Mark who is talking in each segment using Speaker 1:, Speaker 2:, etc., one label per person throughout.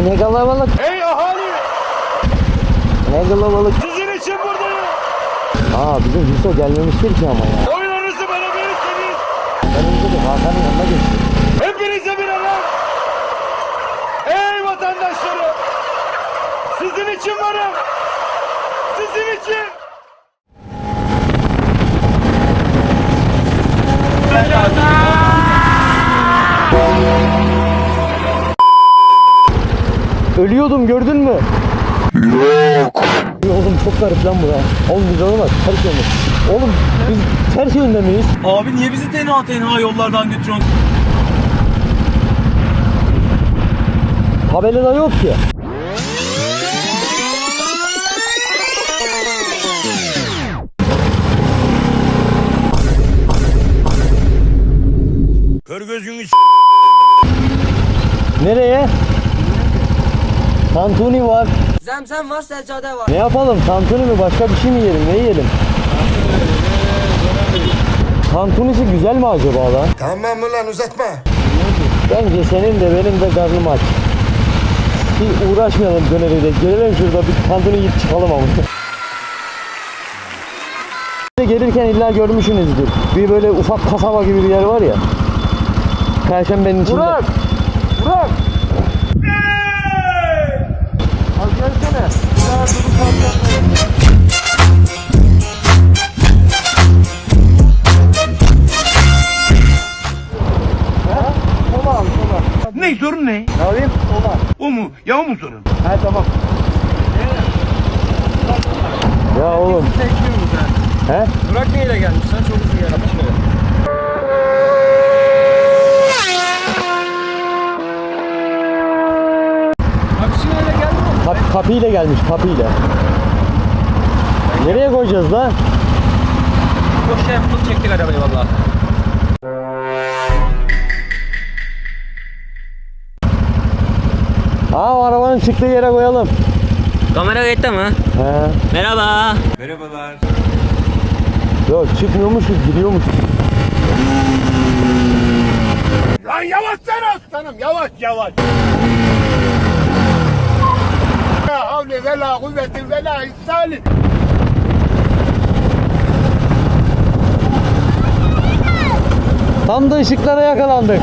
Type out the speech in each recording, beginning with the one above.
Speaker 1: Bu ne kalabalık.
Speaker 2: Ey ahali!
Speaker 1: Ne kalabalık.
Speaker 2: Sizin için buradayım.
Speaker 1: Aa bizim Hüso gelmemiştir ki ama ya.
Speaker 2: Oylarınızı bana verirseniz
Speaker 1: Ben önce de Hakan'ın yanına geçtim.
Speaker 2: hepinize bir alan. Ey vatandaşlarım! Sizin için varım.
Speaker 1: Ölüyordum gördün mü? Yok. Oğlum çok garip lan bu ya. Oğlum biz olamaz. Ters yönde. Oğlum biz ters yönde miyiz?
Speaker 3: Abi niye bizi tenha tenha yollardan götürüyorsun?
Speaker 1: Tabelada yok ki.
Speaker 2: Kör gözünü
Speaker 1: Nereye? Tantuni var.
Speaker 4: Zemzem var, seccade var.
Speaker 1: Ne yapalım? Tantuni mi? Başka bir şey mi yiyelim? Ne yiyelim? Tantunisi güzel mi acaba lan?
Speaker 5: Tamam mı lan uzatma.
Speaker 1: Bence senin de benim de karnım aç. Bir uğraşmayalım döneriyle. Gelelim şurada bir tantuni yiyip çıkalım ama. Gelirken illa görmüşsünüzdür. Bir böyle ufak kasaba gibi bir yer var ya. Perşembenin içinde. Burak! Burak! Az gelsene. Bir daha durup kalacağım. Sola al sola.
Speaker 2: Ne sorun ne?
Speaker 1: Ne yapayım? Sola.
Speaker 2: O mu? Ya o mu sorun?
Speaker 1: He tamam. Ya oğlum. He?
Speaker 3: Burak neyle gelmiş sen çok uzun gelmiş.
Speaker 1: Kapıyla gelmiş kapıyla. Nereye koyacağız lan?
Speaker 3: Boş şey yaptık çektik arabayı valla.
Speaker 1: Aa o arabanın çıktığı yere koyalım.
Speaker 4: Kamera kayıtta mı?
Speaker 1: He.
Speaker 4: Merhaba.
Speaker 1: Yok çıkmıyormuşuz gidiyormuşuz.
Speaker 2: Lan yavaş sen aslanım yavaş yavaş. La havle ve la kuvveti ve la ihsani.
Speaker 1: Tam da ışıklara yakalandık.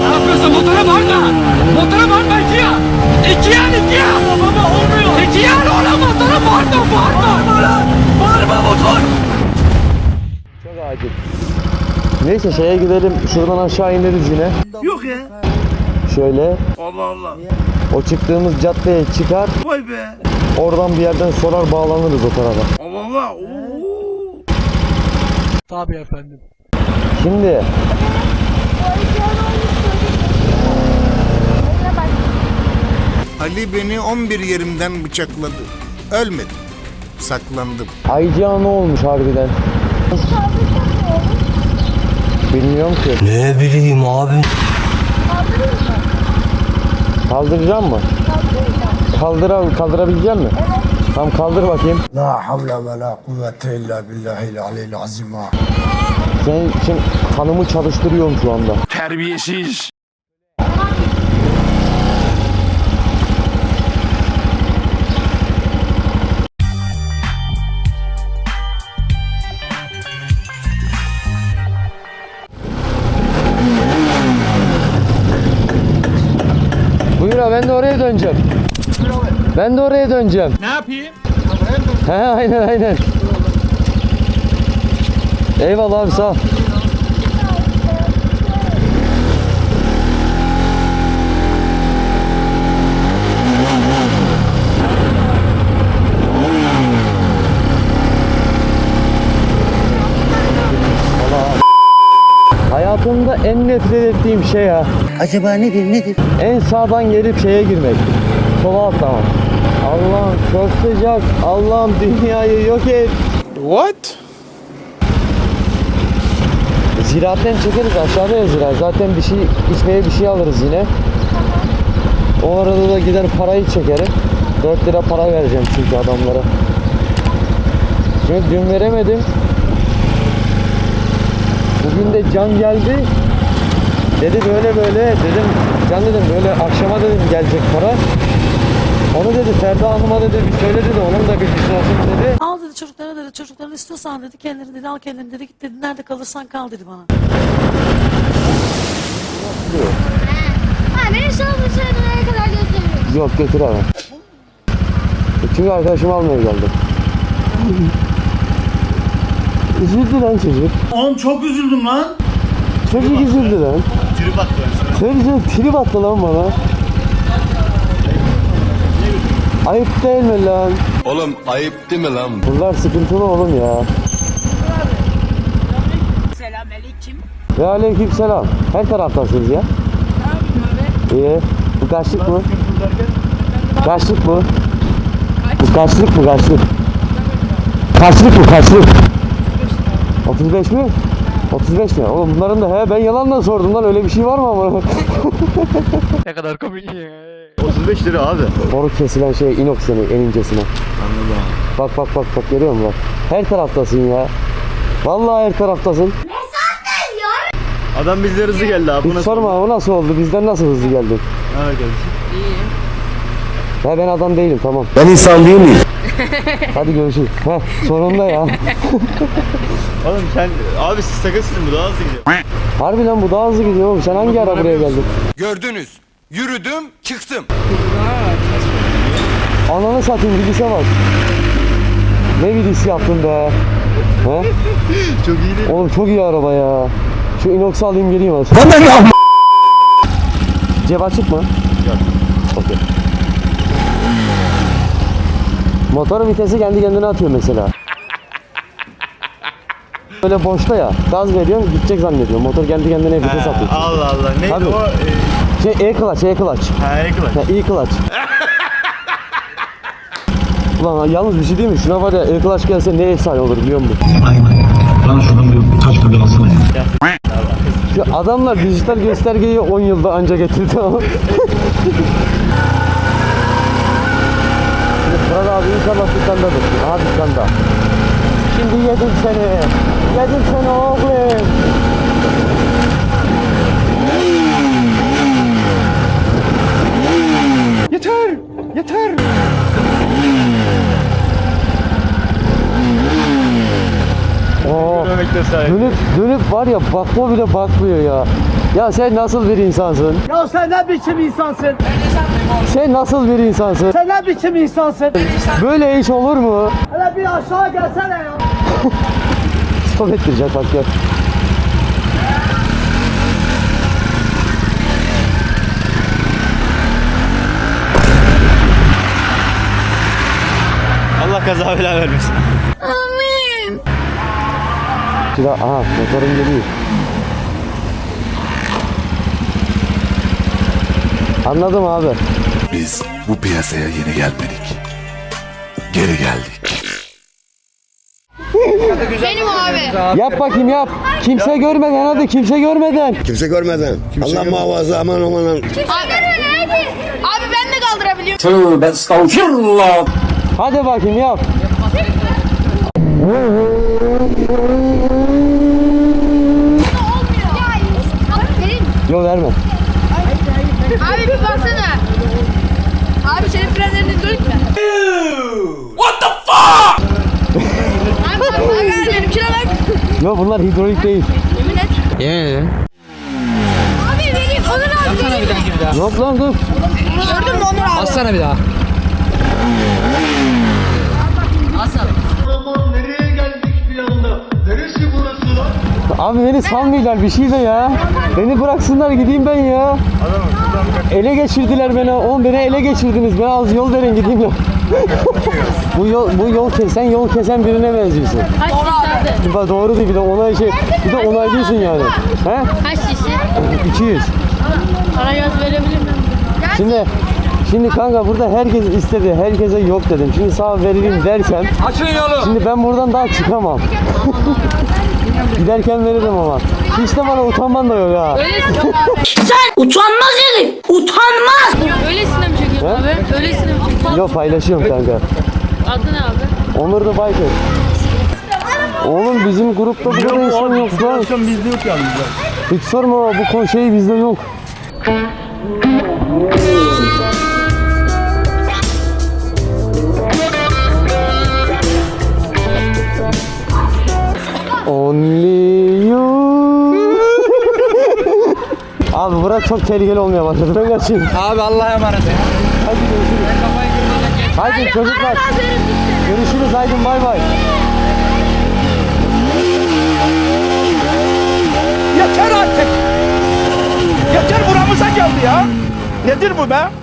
Speaker 3: Ne yapıyorsun motora bağırma. Motora bağırma iki ya. İki ya iki ya. Baba olmuyor. İki ya oğlum motora bağırma bağırma. Bağırma lan. Bağırma motor.
Speaker 1: Çok acil. Neyse şeye gidelim. Şuradan aşağı ineriz yine.
Speaker 2: Yok ya.
Speaker 1: Şöyle.
Speaker 2: Allah Allah.
Speaker 1: O çıktığımız caddeye çıkar.
Speaker 2: Vay be.
Speaker 1: Oradan bir yerden sorar bağlanırız o tarafa.
Speaker 2: Allah Allah. Oo.
Speaker 1: Şimdi
Speaker 5: Ali beni 11 yerimden bıçakladı. Ölmedim. Saklandım.
Speaker 1: Aycığa ne olmuş harbiden? Bilmiyorum ki.
Speaker 4: Ne bileyim abi.
Speaker 1: Kaldıracağım mı? Kaldıra, kaldırabilecek mi? Tamam kaldır bakayım.
Speaker 5: La havle ve la kuvvete illa billahil azim.
Speaker 1: Senin için kanımı çalıştırıyorum şu anda.
Speaker 2: Terbiyesiz.
Speaker 1: Abi ben de oraya döneceğim. Ben de oraya döneceğim.
Speaker 3: Ne yapayım?
Speaker 1: He aynen aynen. Eyvallah abi sağ ol. En nefret ettiğim şey ya.
Speaker 4: Acaba nedir nedir?
Speaker 1: En sağdan gelip şeye girmek. Sola atlamak. Allah'ım çok sıcak. Allah'ım dünyayı yok et.
Speaker 5: What?
Speaker 1: Ziraatten çekeriz aşağıda ya ziraat. Zaten bir şey içmeye bir şey alırız yine. O arada da gider parayı çekerim. 4 lira para vereceğim çünkü adamlara. Çünkü dün veremedim. Bugün de can geldi. Dedi böyle böyle dedim Can dedim böyle akşama dedim gelecek para. Onu dedi Ferda Hanım'a dedi bir söyle dedi onun da bilgisi olsun dedi.
Speaker 6: Al dedi çocuklara dedi çocuklarını istiyorsan dedi kendini dedi al kendini dedi git dedi nerede kalırsan kal dedi bana.
Speaker 7: Ha, beni şalımı nereye kadar gösteriyor.
Speaker 1: Yok götüremem. Çünkü arkadaşımı almaya geldim. Üzüldü lan çocuk.
Speaker 8: Oğlum çok üzüldüm lan.
Speaker 1: Çocuk üzüldü lan. Trip attı. Çocuk trip attı lan bana. Ayıp değil mi lan?
Speaker 2: Oğlum ayıp değil mi lan?
Speaker 1: Bunlar sıkıntılı oğlum ya. Ve aleyküm selam. Her taraftasınız ya. İyi. Bu kaçlık mı? Kaçlık mı? Bu kaçlık mı kaçlık? Kaçlık mı kaçlık? 35 mi? 35 mi? Oğlum bunların da he ben yalanla sordum lan öyle bir şey var mı ama?
Speaker 8: 35 lira abi.
Speaker 1: Boru kesilen şey inox senin en incesine. Anladım. Bak bak bak bak görüyor musun bak. Her taraftasın ya. Vallahi her taraftasın.
Speaker 8: Adam bizde hızlı geldi abi. Bu
Speaker 1: Hiç
Speaker 8: nasıl?
Speaker 1: sorma o nasıl oldu? Bizden nasıl hızlı geldin?
Speaker 8: Ha, geldi.
Speaker 1: Ya ben adam değilim tamam.
Speaker 2: Ben insan değil miyim?
Speaker 1: Hadi görüşürüz. Heh, sonunda ya.
Speaker 8: Oğlum sen abi siz sakınsın bu daha hızlı gidiyor.
Speaker 1: Harbi lan bu daha hızlı gidiyor oğlum. Sen hangi ara buraya geldin?
Speaker 2: Gördünüz. Yürüdüm, çıktım.
Speaker 1: Ananı satayım gidişe bak. Ne gidişi yaptın be? He?
Speaker 8: Çok iyi değil.
Speaker 1: Oğlum çok iyi araba ya. Şu inox'u alayım geleyim az. Cep açık mı?
Speaker 8: Yok.
Speaker 1: Okey. Motor vitesi kendi kendine atıyor mesela. Böyle boşta ya. Gaz veriyorum gidecek zannediyorum. Motor kendi kendine vites atıyor.
Speaker 8: Allah Allah. Neydi
Speaker 1: Tabii.
Speaker 8: o? Ee,
Speaker 1: Şey e-clutch, e-clutch.
Speaker 8: ha ekran.
Speaker 1: Ya iyi clutch. Ulan yalnız bir şey değil mi? Şuna var ya e-clutch gelse ne efsane olur biliyor musun? Şu adamlar dijital göstergeyi 10 yılda anca getirdi ama. Fırat abi inşallah dükkandadır. Aha dükkanda. Şimdi yedim seni. Yedim seni oğlum. Yeter! Yeter! Oo.
Speaker 8: Dönmekte sahip.
Speaker 1: Dönüp dönüp var ya bakma bile bakmıyor ya. Ya sen nasıl bir insansın?
Speaker 3: Ya sen ne biçim insansın?
Speaker 1: Sen nasıl bir insansın?
Speaker 3: Sen ne biçim insansın?
Speaker 1: Böyle iş olur mu?
Speaker 3: Hele bir aşağı gelsene ya.
Speaker 1: Stop ettirecek bak ya.
Speaker 8: Allah kaza bela vermesin.
Speaker 1: Şurada aha motorum geliyor. Anladım abi.
Speaker 9: Biz bu piyasaya yeni gelmedik. Geri geldik.
Speaker 7: Benim abi.
Speaker 1: Yap bakayım yap. Kimse görmeden hadi kimse görmeden.
Speaker 2: Kimse görmeden. Allah muhafaza aman aman. aman.
Speaker 7: Kimse görmüyor hadi. Abi ben de kaldırabiliyorum.
Speaker 1: Hadi bakayım yap.
Speaker 7: Olmuyor. Ya abi verin.
Speaker 1: Yo verme.
Speaker 7: Abi bir baksana. Abi senin frenlerin dönük mü? What the fuck? Abi bak bak benimkine bak.
Speaker 1: Yo bunlar hidrolik değil.
Speaker 7: Yemin et.
Speaker 4: Yemin ederim.
Speaker 7: Abi vereyim Onur abi vereyim.
Speaker 1: Yok lan dur.
Speaker 7: Gördün mü Onur abi?
Speaker 4: Bassana bir daha.
Speaker 1: Abi beni salmıyorlar bir şey de ya. Beni bıraksınlar gideyim ben ya. Ele geçirdiler beni. Oğlum beni ele geçirdiniz. Ben az yol verin gideyim ya. bu yol bu yol kesen yol kesen birine benziyorsun.
Speaker 7: Kaç şişe?
Speaker 1: Bak doğru değil bir de onay şey. Bir de onaylıyorsun yani. He?
Speaker 7: Kaç şişe?
Speaker 1: 200.
Speaker 7: Para yaz verebilir miyim?
Speaker 1: Şimdi Şimdi kanka burada herkes istedi, herkese yok dedim. Şimdi sağ vereyim dersem,
Speaker 3: Açın yolu.
Speaker 1: şimdi ben buradan daha çıkamam. Giderken veririm ama. Hiç de bana utanman da yok ha.
Speaker 10: Utanmaz herif. Utanmaz.
Speaker 7: Öylesine mi çekiyorsun
Speaker 1: He?
Speaker 7: abi? Öylesine mi çekiyorsun?
Speaker 1: Yok paylaşıyorum kanka.
Speaker 7: Adı ne abi?
Speaker 1: Onur da Biker. Oğlum bizim grupta bu kadar insan yok lan.
Speaker 8: Bizde yok yalnız.
Speaker 1: Hiç sorma bu kon- şey bizde yok. Only you. Abi burası çok tehlikeli olmaya başladı. Ben kaçayım.
Speaker 3: Abi Allah'a emanet ya.
Speaker 1: Hadi görüşürüz. Haydi çocuklar. Görüşürüz. Haydi bay bay.
Speaker 3: Yeter artık. Yeter buramıza geldi ya. Nedir bu be?